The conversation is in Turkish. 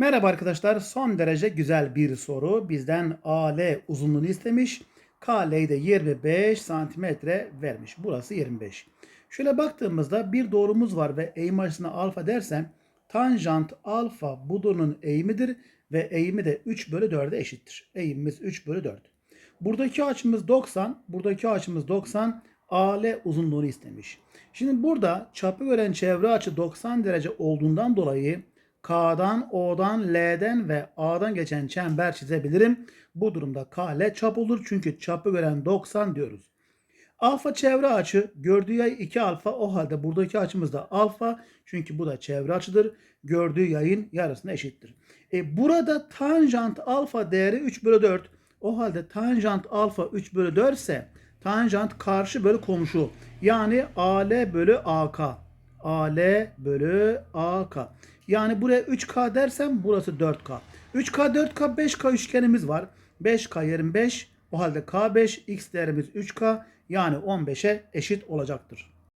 Merhaba arkadaşlar. Son derece güzel bir soru. Bizden AL uzunluğunu istemiş. KL'yi de 25 santimetre vermiş. Burası 25. Şöyle baktığımızda bir doğrumuz var ve eğim açısına alfa dersem tanjant alfa budunun eğimidir ve eğimi de 3 bölü 4'e eşittir. Eğimimiz 3 bölü 4. Buradaki açımız 90. Buradaki açımız 90. AL uzunluğunu istemiş. Şimdi burada çapı gören çevre açı 90 derece olduğundan dolayı K'dan, O'dan, L'den ve A'dan geçen çember çizebilirim. Bu durumda KL çap olur çünkü çapı gören 90 diyoruz. Alfa çevre açı gördüğü yay 2 alfa o halde buradaki açımız da alfa çünkü bu da çevre açıdır. Gördüğü yayın yarısına eşittir. E burada tanjant alfa değeri 3 bölü 4. O halde tanjant alfa 3 bölü 4 ise tanjant karşı bölü komşu. Yani AL bölü AK. AL bölü AK. Yani buraya 3K dersem burası 4K. 3K, 4K, 5K üçgenimiz var. 5K 25. O halde K5, X değerimiz 3K. Yani 15'e eşit olacaktır.